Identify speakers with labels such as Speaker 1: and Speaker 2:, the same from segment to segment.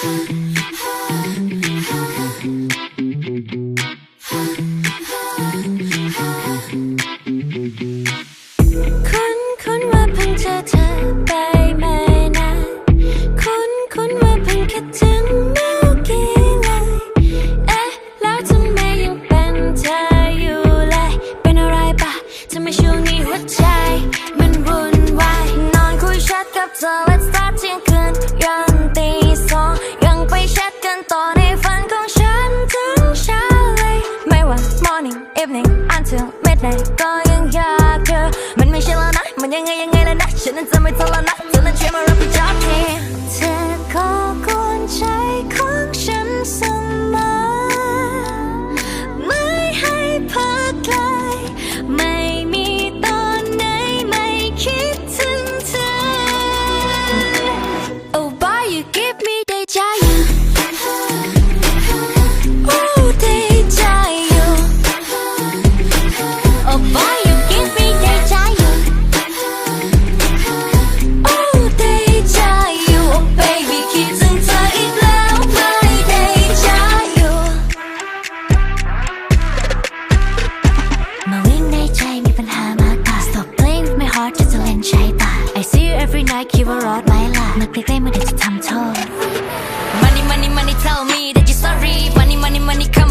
Speaker 1: Mm-hmm. ต่อในฝันของฉันถึงเช้าเลย ไม่ว่า morning evening until midnight ก็ยังอยากเจอมันไม่ใช่แล้วนะ มันยังไงยังไงแล้วนะ ฉันนั้นจะไม่ทนแล้วนะ คิดว่ารอดไหมล่ะนึกใกล้ๆมันถึงจะทำโทษ Money money money tell me that you sorry Money money money come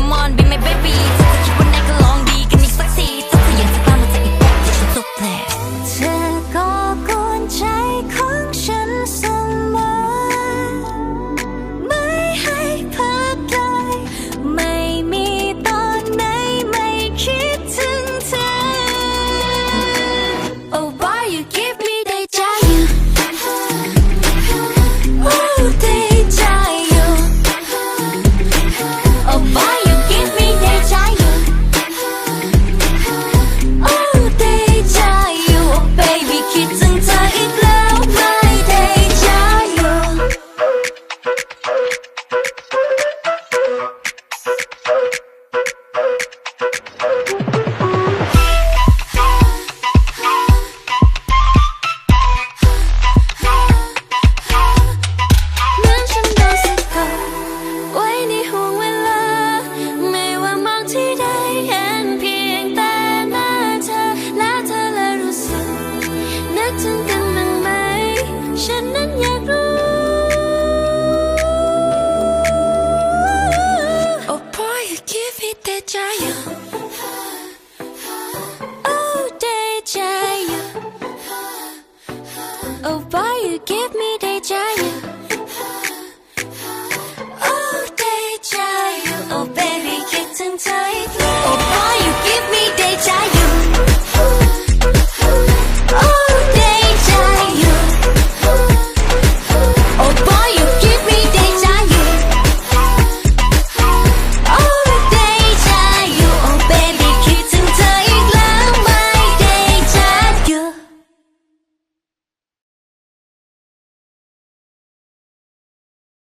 Speaker 1: tight. Oh.